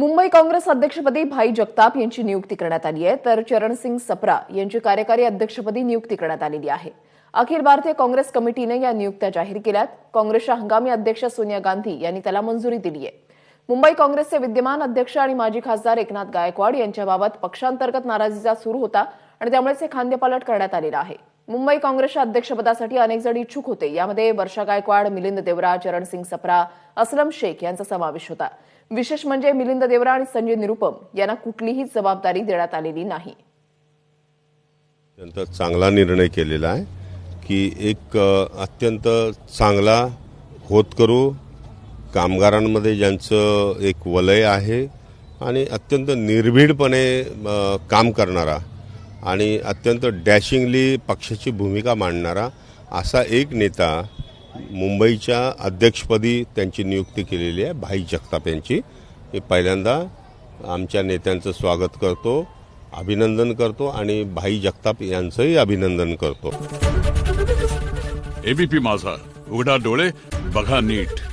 मुंबई काँग्रेस अध्यक्षपदी भाई जगताप यांची नियुक्ती करण्यात आली आहे. तर चरणसिंग सप्रा यांची कार्यकारी अध्यक्षपदी नियुक्ती करण्यात आलेली आहे. अखिल भारतीय काँग्रेस कमिटीने या नियुक्त्या जाहीर केल्यात. काँग्रेसच्या हंगामी अध्यक्ष सोनिया गांधी यांनी त्याला मंजुरी दिली आहे. मुंबई काँग्रेसचे विद्यमान अध्यक्ष आणि माजी खासदार एकनाथ गायकवाड यांच्याबाबत पक्षांतर्गत नाराजीचा सूर होता आणि त्यामुळेच हे खांदेपालट करण्यात आलेलं आहे. मुंबई काँग्रेसच्या अध्यक्षपदासाठी अनेक जण इच्छुक होते. यामध्ये वर्षा गायकवाड मिलिंद देवरा चरणसिंग सप्रा असलम शेख यांचा समावेश होता. विशेष म्हणजे मिलिंद देवरा आणि संजय निरुपम यांना कुठलीही जबाबदारी देण्यात आलेली नाही. अत्यंत चांगला निर्णय केलेला आहे की एक अत्यंत चांगला होत करू कामगारांमध्ये ज्यांचं एक वलय आहे आणि अत्यंत निर्भीडपणे काम करणारा आणि अत्यंत डॅशिंगली पक्षाची भूमिका मांडणारा असा एक नेता मुंबईच्या अध्यक्षपदी त्यांची नियुक्ती केलेली आहे भाई जगताप यांची. मी पहिल्यांदा आमच्या नेत्यांचं स्वागत करतो अभिनंदन करतो आणि भाई जगताप यांचंही अभिनंदन करतो. एबीपी माझा उघडा डोळे बघा नीट.